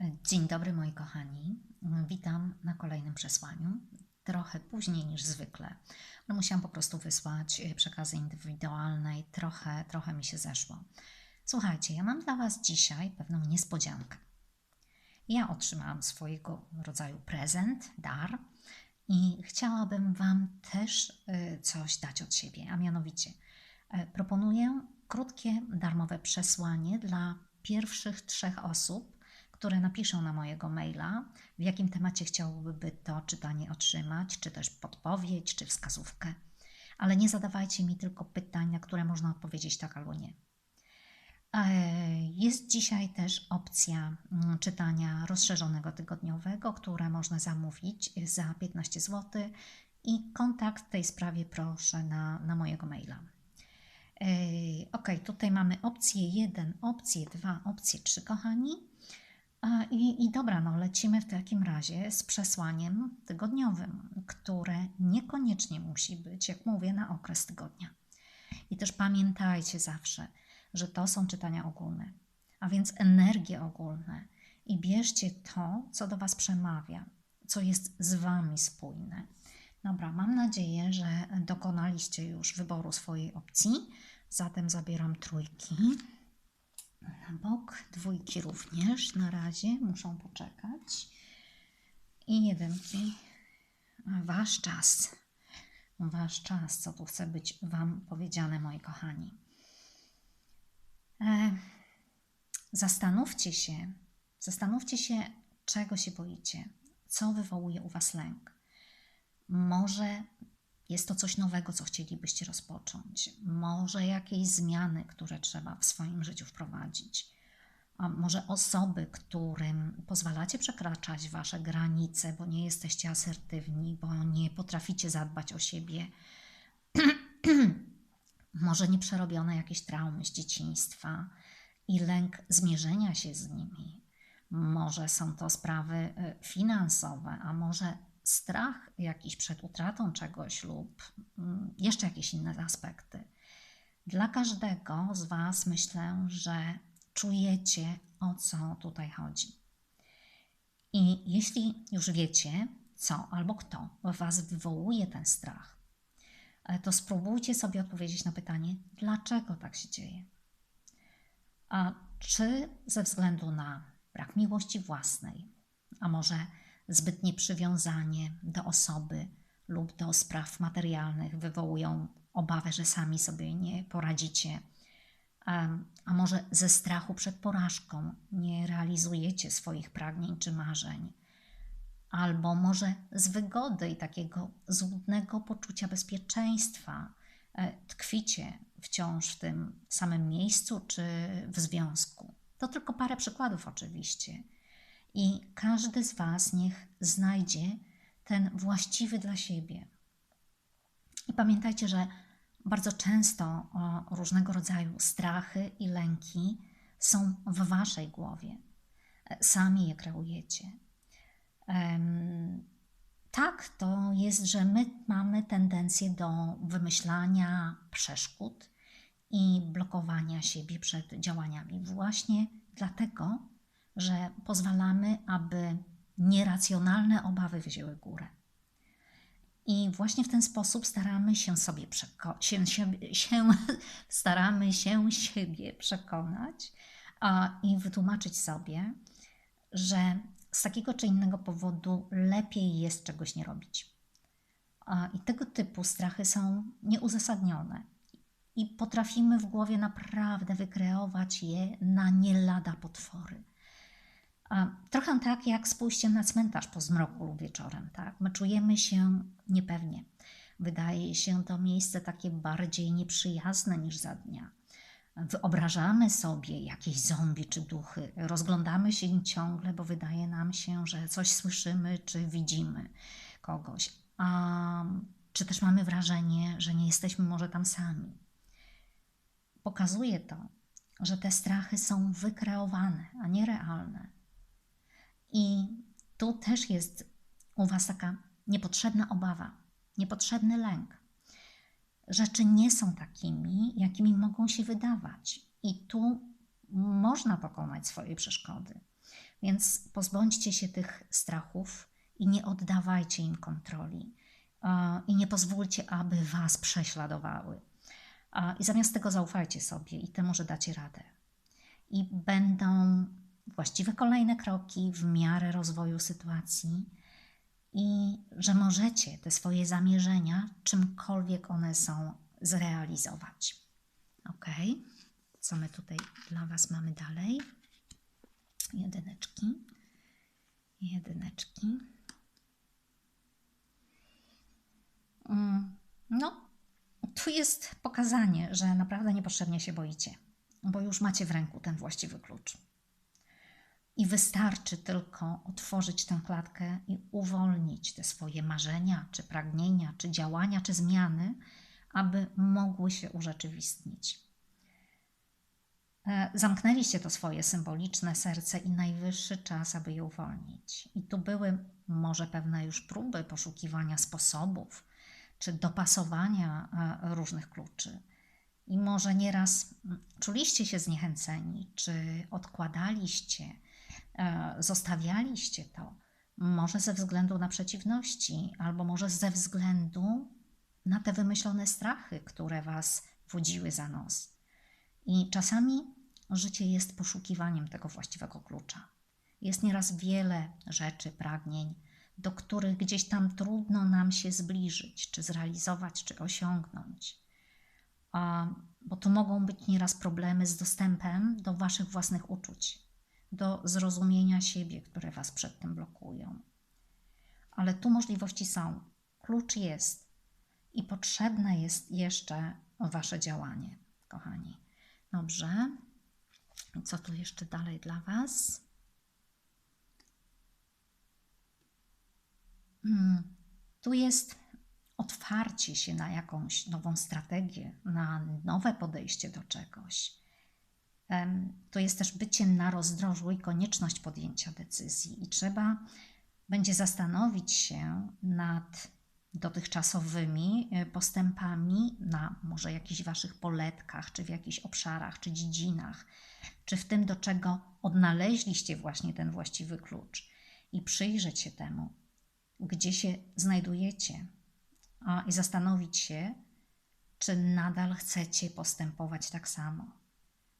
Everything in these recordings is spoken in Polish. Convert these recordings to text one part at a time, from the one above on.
Dzień dobry moi kochani. Witam na kolejnym przesłaniu. Trochę później niż zwykle. No musiałam po prostu wysłać e, przekazy indywidualne i trochę, trochę mi się zeszło. Słuchajcie, ja mam dla Was dzisiaj pewną niespodziankę. Ja otrzymałam swojego rodzaju prezent, dar i chciałabym Wam też e, coś dać od siebie, a mianowicie e, proponuję krótkie, darmowe przesłanie dla pierwszych trzech osób, które napiszą na mojego maila, w jakim temacie chciałoby to czytanie otrzymać, czy też podpowiedź, czy wskazówkę. Ale nie zadawajcie mi tylko pytań, na które można odpowiedzieć tak albo nie. E, jest dzisiaj też opcja mm, czytania rozszerzonego tygodniowego, które można zamówić za 15 zł i kontakt w tej sprawie proszę na, na mojego maila. E, ok, tutaj mamy opcję 1, opcję 2, opcję 3, kochani. I, I dobra, no lecimy w takim razie z przesłaniem tygodniowym, które niekoniecznie musi być, jak mówię, na okres tygodnia. I też pamiętajcie zawsze, że to są czytania ogólne, a więc energie ogólne. I bierzcie to, co do Was przemawia, co jest z Wami spójne. Dobra, mam nadzieję, że dokonaliście już wyboru swojej opcji. Zatem zabieram trójki na bok. Dwójki również na razie muszą poczekać. I jedynki. Wasz czas. Wasz czas, co tu chce być Wam powiedziane, moi kochani. E, zastanówcie się, zastanówcie się, czego się boicie, co wywołuje u Was lęk. Może jest to coś nowego, co chcielibyście rozpocząć, może jakieś zmiany, które trzeba w swoim życiu wprowadzić, a może osoby, którym pozwalacie przekraczać wasze granice, bo nie jesteście asertywni, bo nie potraficie zadbać o siebie. może nieprzerobione jakieś traumy z dzieciństwa i lęk zmierzenia się z nimi. Może są to sprawy y, finansowe, a może strach jakiś przed utratą czegoś lub mm, jeszcze jakieś inne aspekty. Dla każdego z Was myślę, że czujecie o co tutaj chodzi. I jeśli już wiecie, co albo kto w Was wywołuje ten strach, e, to spróbujcie sobie odpowiedzieć na pytanie, dlaczego tak się dzieje. A czy ze względu na brak miłości własnej, a może zbytnie przywiązanie do osoby lub do spraw materialnych wywołują obawę, że sami sobie nie poradzicie, a może ze strachu przed porażką nie realizujecie swoich pragnień czy marzeń, albo może z wygody i takiego złudnego poczucia bezpieczeństwa e, tkwicie wciąż w tym samym miejscu czy w związku. To tylko parę przykładów, oczywiście i każdy z Was niech znajdzie ten właściwy dla siebie. I pamiętajcie, że bardzo często różnego rodzaju strachy i lęki są w Waszej głowie. Sami je kreujecie. Tak, to jest, że my mamy tendencję do wymyślania przeszkód i blokowania siebie przed działaniami. Właśnie dlatego, że pozwalamy, aby nieracjonalne obawy wzięły górę. I właśnie w ten sposób staramy się sobie przeko- się, się, się, staramy się siebie przekonać a, i wytłumaczyć sobie, że z takiego czy innego powodu lepiej jest czegoś nie robić. A, I tego typu strachy są nieuzasadnione. I potrafimy w głowie naprawdę wykreować je na nie lada potwory. Trochę tak jak z pójściem na cmentarz po zmroku lub wieczorem. Tak? My czujemy się niepewnie. Wydaje się to miejsce takie bardziej nieprzyjazne niż za dnia. Wyobrażamy sobie jakieś zombie czy duchy, rozglądamy się ciągle, bo wydaje nam się, że coś słyszymy czy widzimy kogoś. A, czy też mamy wrażenie, że nie jesteśmy może tam sami. Pokazuje to, że te strachy są wykreowane, a nie realne. I tu też jest u Was taka niepotrzebna obawa, niepotrzebny lęk. Rzeczy nie są takimi, jakimi mogą się wydawać, i tu można pokonać swoje przeszkody. Więc pozbądźcie się tych strachów i nie oddawajcie im kontroli. E, I nie pozwólcie, aby was prześladowały. E, I zamiast tego zaufajcie sobie i temu, że dacie radę. I będą właściwe kolejne kroki w miarę rozwoju sytuacji i że możecie te swoje zamierzenia, czymkolwiek one są, zrealizować. Ok? Co my tutaj dla Was mamy dalej? Jedyneczki. Jedyneczki. Mm, no, tu jest pokazanie, że naprawdę niepotrzebnie się boicie, bo już macie w ręku ten właściwy klucz. I wystarczy tylko otworzyć tę klatkę i uwolnić te swoje marzenia, czy pragnienia, czy działania, czy zmiany, aby mogły się urzeczywistnić. E, zamknęliście to swoje symboliczne serce i najwyższy czas, aby je uwolnić. I tu były może pewne już próby poszukiwania sposobów czy dopasowania e, różnych kluczy. I może nieraz czuliście się zniechęceni, czy odkładaliście, zostawialiście to, może ze względu na przeciwności, albo może ze względu na te wymyślone strachy, które was wodziły za nos. I czasami życie jest poszukiwaniem tego właściwego klucza. Jest nieraz wiele rzeczy, pragnień, do których gdzieś tam trudno nam się zbliżyć, czy zrealizować, czy osiągnąć. A, bo tu mogą być nieraz problemy z dostępem do Waszych własnych uczuć, do zrozumienia siebie, które Was przed tym blokują. Ale tu możliwości są, klucz jest i potrzebne jest jeszcze Wasze działanie, kochani. Dobrze. Co tu jeszcze dalej dla Was? Hmm. Tu jest otwarcie się na jakąś nową strategię, na nowe podejście do czegoś. To jest też bycie na rozdrożu i konieczność podjęcia decyzji, i trzeba będzie zastanowić się nad dotychczasowymi e, postępami na może jakichś Waszych poletkach, czy w jakichś obszarach, czy dziedzinach, czy w tym, do czego odnaleźliście właśnie ten właściwy klucz. I przyjrzeć się temu, gdzie się znajdujecie. A, i zastanowić się, czy nadal chcecie postępować tak samo,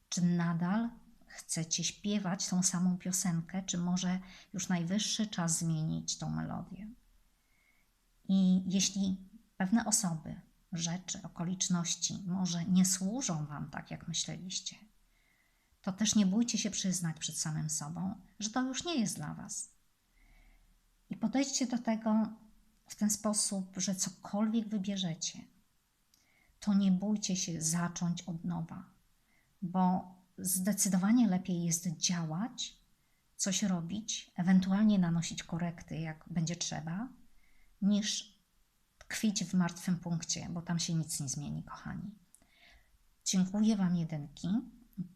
czy nadal chcecie śpiewać tą samą piosenkę, czy może już najwyższy czas zmienić tą melodię. I jeśli pewne osoby, rzeczy, okoliczności może nie służą Wam tak, jak myśleliście, to też nie bójcie się przyznać przed samym sobą, że to już nie jest dla Was. I podejdźcie do tego w ten sposób, że cokolwiek wybierzecie, to nie bójcie się zacząć od nowa, bo zdecydowanie lepiej jest działać, coś robić, ewentualnie nanosić korekty, jak będzie trzeba, niż tkwić w martwym punkcie, bo tam się nic nie zmieni, kochani. Dziękuję Wam jedynki.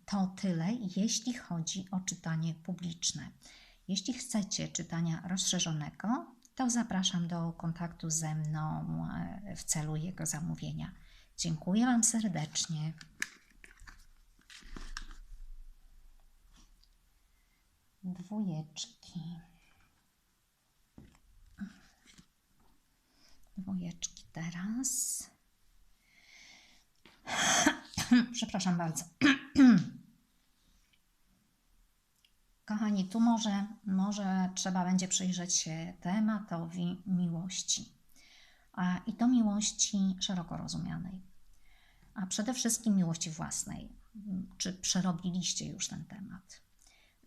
To tyle, jeśli chodzi o czytanie publiczne. Jeśli chcecie czytania rozszerzonego, to zapraszam do kontaktu ze mną e, w celu jego zamówienia. Dziękuję Wam serdecznie. Dwójeczki. Dwójeczki teraz. Przepraszam bardzo. Kochani, tu może, może trzeba będzie przyjrzeć się tematowi miłości. A, I to miłości szeroko rozumianej. A przede wszystkim miłości własnej. Czy przerobiliście już ten temat?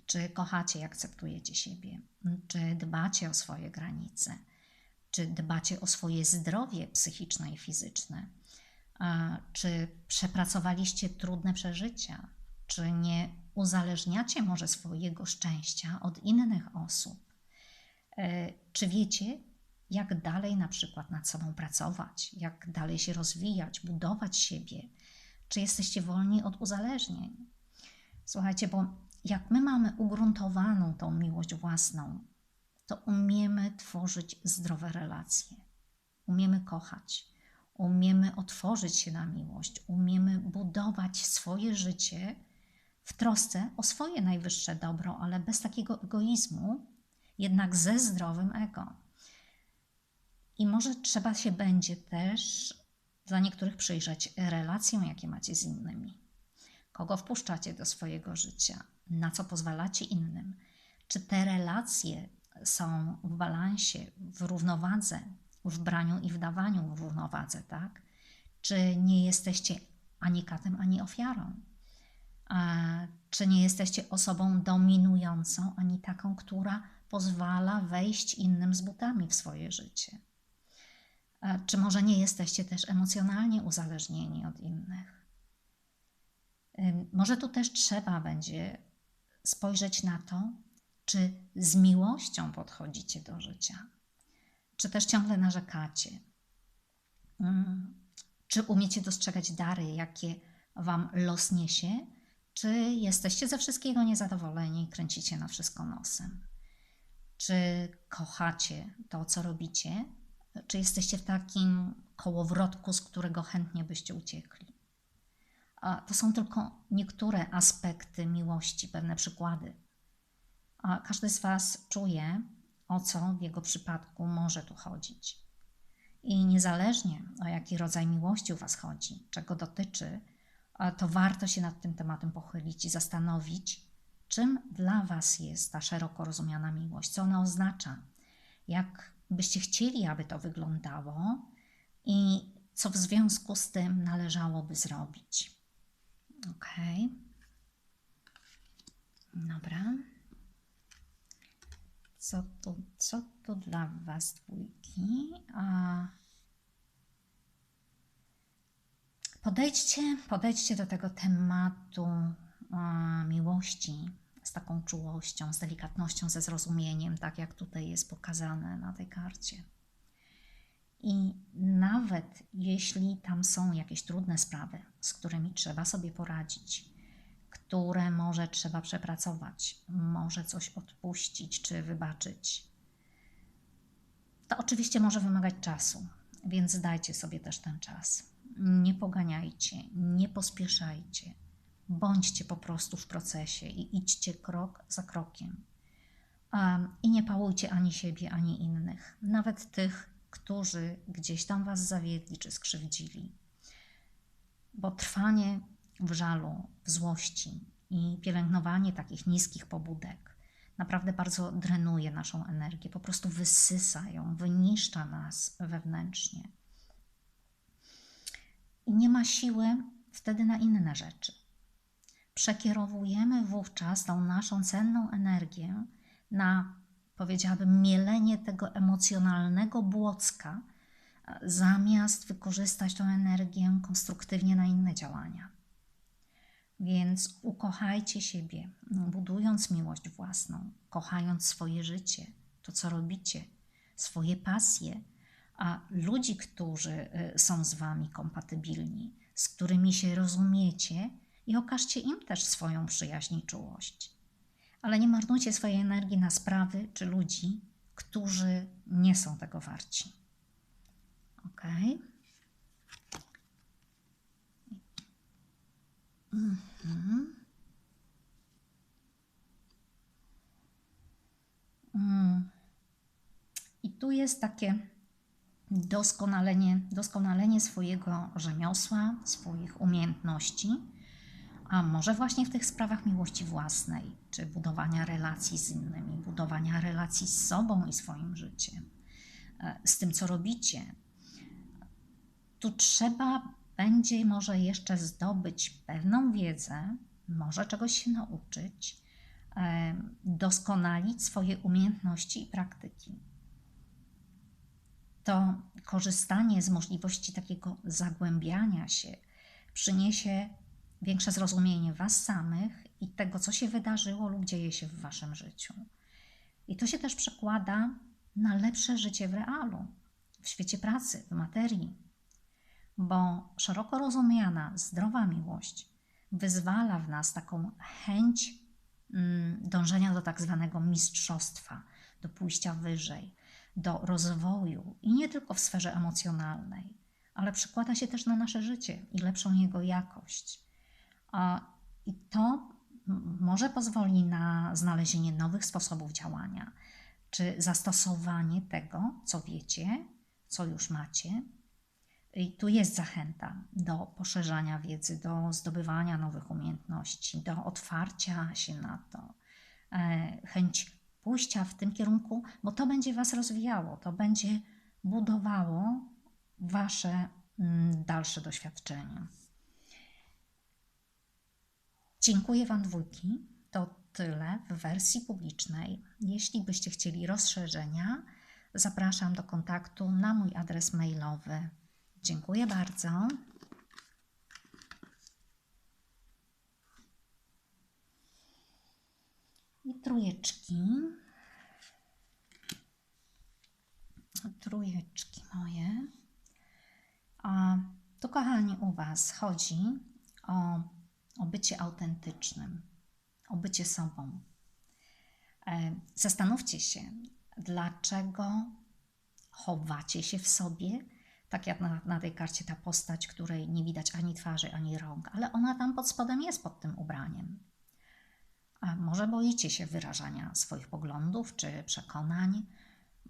Czy kochacie i akceptujecie siebie? Czy dbacie o swoje granice? Czy dbacie o swoje zdrowie psychiczne i fizyczne? Czy przepracowaliście trudne przeżycia? Czy nie uzależniacie może swojego szczęścia od innych osób? E, czy wiecie, jak dalej na przykład nad sobą pracować, jak dalej się rozwijać, budować siebie? Czy jesteście wolni od uzależnień? Słuchajcie, bo jak my mamy ugruntowaną tą miłość własną, to umiemy tworzyć zdrowe relacje, umiemy kochać, umiemy otworzyć się na miłość, umiemy budować swoje życie w trosce o swoje najwyższe dobro, ale bez takiego egoizmu, jednak ze zdrowym ego. I może trzeba się będzie też dla niektórych przyjrzeć relacjom, jakie macie z innymi. Kogo wpuszczacie do swojego życia? Na co pozwalacie innym? Czy te relacje są w balansie, w równowadze, w braniu i w dawaniu w równowadze, tak? Czy nie jesteście ani katem, ani ofiarą? A czy nie jesteście osobą dominującą, ani taką, która pozwala wejść innym z butami w swoje życie? A czy może nie jesteście też emocjonalnie uzależnieni od innych? Może tu też trzeba będzie spojrzeć na to, czy z miłością podchodzicie do życia, czy też ciągle narzekacie, czy umiecie dostrzegać dary, jakie Wam los niesie, czy jesteście ze wszystkiego niezadowoleni i kręcicie na wszystko nosem? Czy kochacie to, co robicie, czy jesteście w takim kołowrotku, z którego chętnie byście uciekli? To są tylko niektóre aspekty miłości, pewne przykłady. Każdy z Was czuje, o co w jego przypadku może tu chodzić. I niezależnie o jaki rodzaj miłości u Was chodzi, czego dotyczy, to warto się nad tym tematem pochylić i zastanowić, czym dla Was jest ta szeroko rozumiana miłość, co ona oznacza, jak byście chcieli, aby to wyglądało i co w związku z tym należałoby zrobić. Ok. Dobra. Co to, co to dla Was dwójki? A Podejdźcie, podejdźcie do tego tematu a, miłości z taką czułością, z delikatnością, ze zrozumieniem, tak jak tutaj jest pokazane na tej karcie. I nawet jeśli tam są jakieś trudne sprawy, z którymi trzeba sobie poradzić, które może trzeba przepracować, może coś odpuścić czy wybaczyć, to oczywiście może wymagać czasu, więc dajcie sobie też ten czas nie poganiajcie, nie pospieszajcie. Bądźcie po prostu w procesie i idźcie krok za krokiem. I nie pałujcie ani siebie, ani innych, nawet tych, którzy gdzieś tam was zawiedli czy skrzywdzili. Bo trwanie w żalu, w złości i pielęgnowanie takich niskich pobudek naprawdę bardzo drenuje naszą energię, po prostu wysysa ją, wyniszcza nas wewnętrznie i nie ma siły wtedy na inne rzeczy. Przekierowujemy wówczas tą naszą cenną energię na, powiedziałabym, mielenie tego emocjonalnego błocka, zamiast wykorzystać tę energię konstruktywnie na inne działania. Więc ukochajcie siebie, budując miłość własną, kochając swoje życie, to co robicie, swoje pasje a ludzi, którzy y, są z Wami kompatybilni, z którymi się rozumiecie i okażcie im też swoją przyjaźń i czułość. Ale nie marnujcie swojej energii na sprawy czy ludzi, którzy nie są tego warci. Ok? Mhm. Mm. I tu jest takie doskonalenie, doskonalenie swojego rzemiosła, swoich umiejętności, a może właśnie w tych sprawach miłości własnej, czy budowania relacji z innymi, budowania relacji z sobą i swoim życiem, e, z tym, co robicie. Tu trzeba będzie może jeszcze zdobyć pewną wiedzę, może czegoś się nauczyć, e, doskonalić swoje umiejętności i praktyki to korzystanie z możliwości takiego zagłębiania się przyniesie większe zrozumienie Was samych i tego, co się wydarzyło lub dzieje się w Waszym życiu. I to się też przekłada na lepsze życie w realu, w świecie pracy, w materii, bo szeroko rozumiana, zdrowa miłość wyzwala w nas taką chęć mm, dążenia do tak zwanego mistrzostwa, do pójścia wyżej, do rozwoju i nie tylko w sferze emocjonalnej, ale przekłada się też na nasze życie i lepszą jego jakość. I to może pozwoli na znalezienie nowych sposobów działania, czy zastosowanie tego, co wiecie, co już macie. I tu jest zachęta do poszerzania wiedzy, do zdobywania nowych umiejętności, do otwarcia się na to, e, chęć pójścia w tym kierunku, bo to będzie Was rozwijało, to będzie budowało Wasze dalsze doświadczenia. Dziękuję Wam dwójki. To tyle w wersji publicznej. Jeśli byście chcieli rozszerzenia, zapraszam do kontaktu na mój adres mailowy. Dziękuję bardzo. I trójeczki. Trójeczki moje. A tu, kochani, u Was chodzi o, o bycie autentycznym, o bycie sobą. E, zastanówcie się, dlaczego chowacie się w sobie, tak jak na, na, tej karcie ta postać, której nie widać ani twarzy, ani rąk, ale ona tam pod spodem jest pod tym ubraniem. A może boicie się wyrażania swoich poglądów czy przekonań,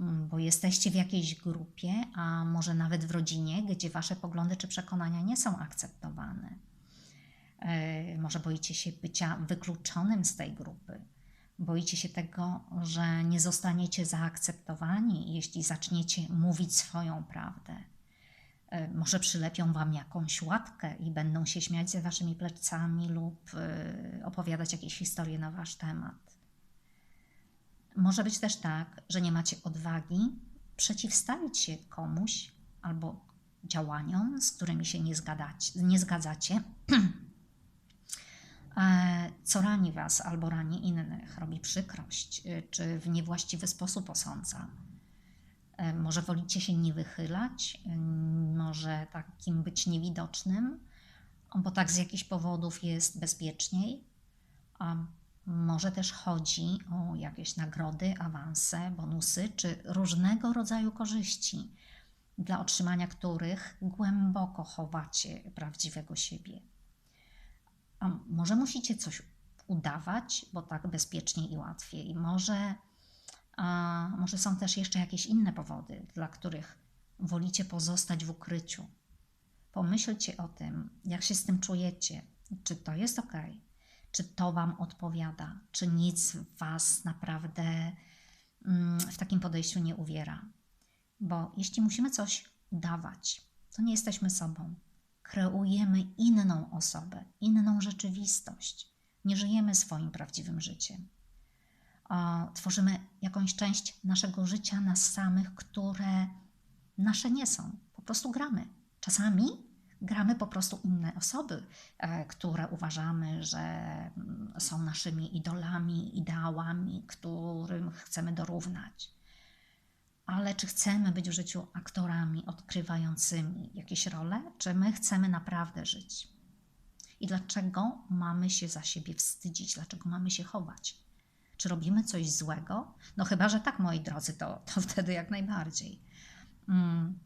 mm, bo jesteście w jakiejś grupie, a może nawet w rodzinie, gdzie wasze poglądy czy przekonania nie są akceptowane. E, może boicie się bycia wykluczonym z tej grupy. Boicie się tego, że nie zostaniecie zaakceptowani, jeśli zaczniecie mówić swoją prawdę. E, może przylepią wam jakąś łatkę i będą się śmiać ze waszymi plecami lub e, opowiadać jakieś historie na wasz temat. Może być też tak, że nie macie odwagi przeciwstawić się komuś albo działaniom, z którymi się nie, zgadacie, nie zgadzacie, co rani was albo rani innych, robi przykrość, czy w niewłaściwy sposób osądza E, może wolicie się nie wychylać, e, może takim być niewidocznym, bo tak z jakichś powodów jest bezpieczniej. A może też chodzi o jakieś nagrody, awanse, bonusy czy różnego rodzaju korzyści, dla otrzymania których głęboko chowacie prawdziwego siebie. A może musicie coś udawać, bo tak bezpieczniej i łatwiej. Może a może są też jeszcze jakieś inne powody, dla których wolicie pozostać w ukryciu. Pomyślcie o tym, jak się z tym czujecie, czy to jest ok, czy to Wam odpowiada, czy nic Was naprawdę mm, w takim podejściu nie uwiera. Bo jeśli musimy coś udawać, to nie jesteśmy sobą. Kreujemy inną osobę, inną rzeczywistość. Nie żyjemy swoim prawdziwym życiem tworzymy jakąś część naszego życia nas samych, które nasze nie są. Po prostu gramy. Czasami gramy po prostu inne osoby, e, które uważamy, że mm, są naszymi idolami, ideałami, którym chcemy dorównać. Ale czy chcemy być w życiu aktorami odkrywającymi jakieś role, czy my chcemy naprawdę żyć? I dlaczego mamy się za siebie wstydzić? Dlaczego mamy się chować? Czy robimy coś złego? No chyba, że tak, moi drodzy, to, to wtedy jak najbardziej. Hmm.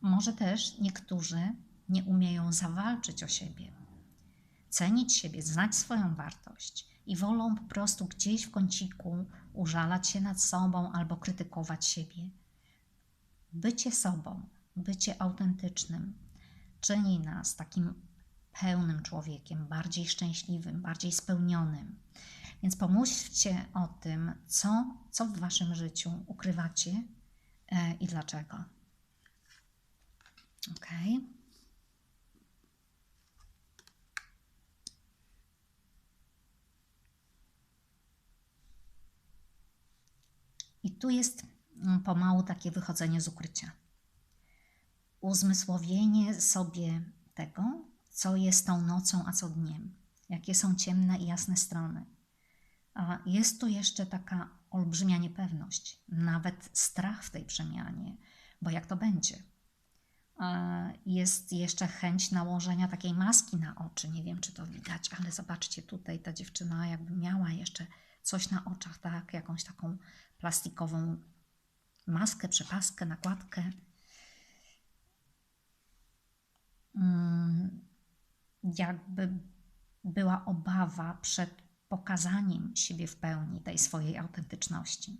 Może też niektórzy nie umieją zawalczyć o siebie, cenić siebie, znać swoją wartość i wolą po prostu gdzieś w kąciku użalać się nad sobą albo krytykować siebie. Bycie sobą, bycie autentycznym czyni nas takim pełnym człowiekiem, bardziej szczęśliwym, bardziej spełnionym. Więc pomóżcie o tym, co, co w Waszym życiu ukrywacie e, i dlaczego. Ok. I tu jest mm, pomału takie wychodzenie z ukrycia. Uzmysłowienie sobie tego, co jest tą nocą, a co dniem, jakie są ciemne i jasne strony a jest tu jeszcze taka olbrzymia niepewność, nawet strach w tej przemianie, bo jak to będzie? Jest jeszcze chęć nałożenia takiej maski na oczy. Nie wiem, czy to widać, ale zobaczcie tutaj, ta dziewczyna jakby miała jeszcze coś na oczach, tak? Jakąś taką plastikową maskę, przepaskę, nakładkę. Mm, jakby była obawa przed pokazaniem siebie w pełni, tej swojej autentyczności.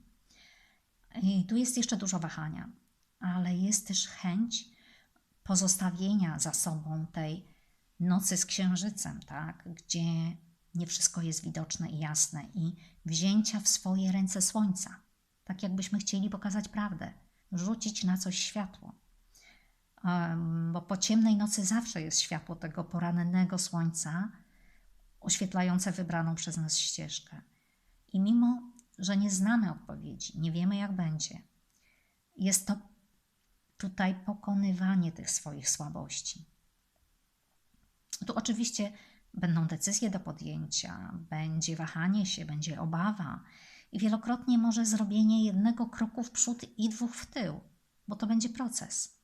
I tu jest jeszcze dużo wahania, ale jest też chęć pozostawienia za sobą tej nocy z księżycem, tak? gdzie nie wszystko jest widoczne i jasne, i wzięcia w swoje ręce słońca, tak jakbyśmy chcieli pokazać prawdę, rzucić na coś światło. Bo po ciemnej nocy zawsze jest światło tego porannego słońca, oświetlające wybraną przez nas ścieżkę. I mimo, że nie znamy odpowiedzi, nie wiemy jak będzie, jest to tutaj pokonywanie tych swoich słabości. Tu oczywiście będą decyzje do podjęcia, będzie wahanie się, będzie obawa i wielokrotnie może zrobienie jednego kroku w przód i dwóch w tył, bo to będzie proces.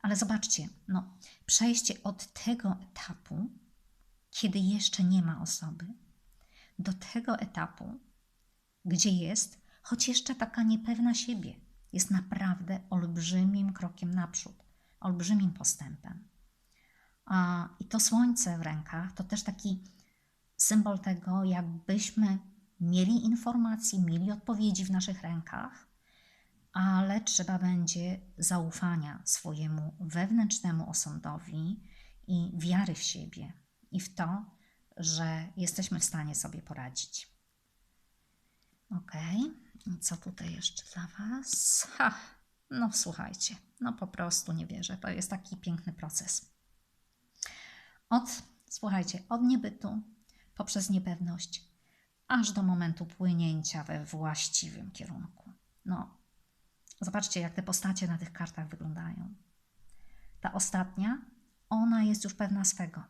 Ale zobaczcie, no, przejście od tego etapu, kiedy jeszcze nie ma osoby, do tego etapu, gdzie jest, choć jeszcze taka niepewna siebie, jest naprawdę olbrzymim krokiem naprzód, olbrzymim postępem. A, I to słońce w rękach to też taki symbol tego, jakbyśmy mieli informacji, mieli odpowiedzi w naszych rękach, ale trzeba będzie zaufania swojemu wewnętrznemu osądowi i wiary w siebie i w to, że jesteśmy w stanie sobie poradzić. Ok, co tutaj jeszcze dla Was? Ha, no słuchajcie, no po prostu nie wierzę. To jest taki piękny proces. Od, słuchajcie, od niebytu poprzez niepewność, aż do momentu płynięcia we właściwym kierunku. No, zobaczcie, jak te postacie na tych kartach wyglądają. Ta ostatnia, ona jest już pewna swego.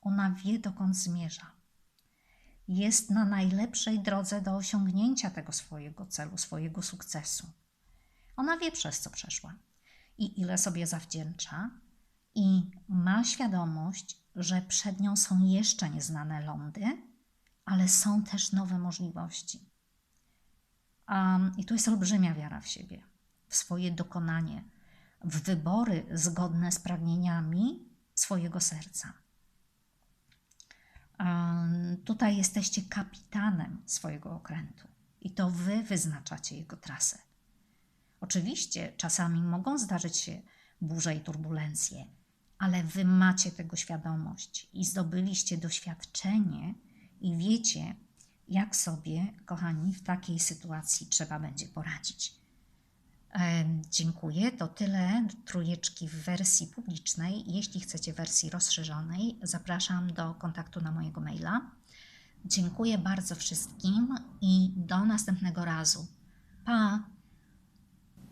Ona wie, dokąd zmierza. Jest na najlepszej drodze do osiągnięcia tego swojego celu, swojego sukcesu. Ona wie, przez co przeszła i ile sobie zawdzięcza, i ma świadomość, że przed nią są jeszcze nieznane lądy, ale są też nowe możliwości. Um, I tu jest olbrzymia wiara w siebie, w swoje dokonanie, w wybory zgodne z pragnieniami swojego serca. Tutaj jesteście kapitanem swojego okrętu i to wy wyznaczacie jego trasę. Oczywiście czasami mogą zdarzyć się burze i turbulencje, ale wy macie tego świadomość i zdobyliście doświadczenie i wiecie, jak sobie, kochani, w takiej sytuacji trzeba będzie poradzić. Dziękuję. To tyle trójeczki w wersji publicznej. Jeśli chcecie wersji rozszerzonej, zapraszam do kontaktu na mojego maila. Dziękuję bardzo wszystkim i do następnego razu. Pa!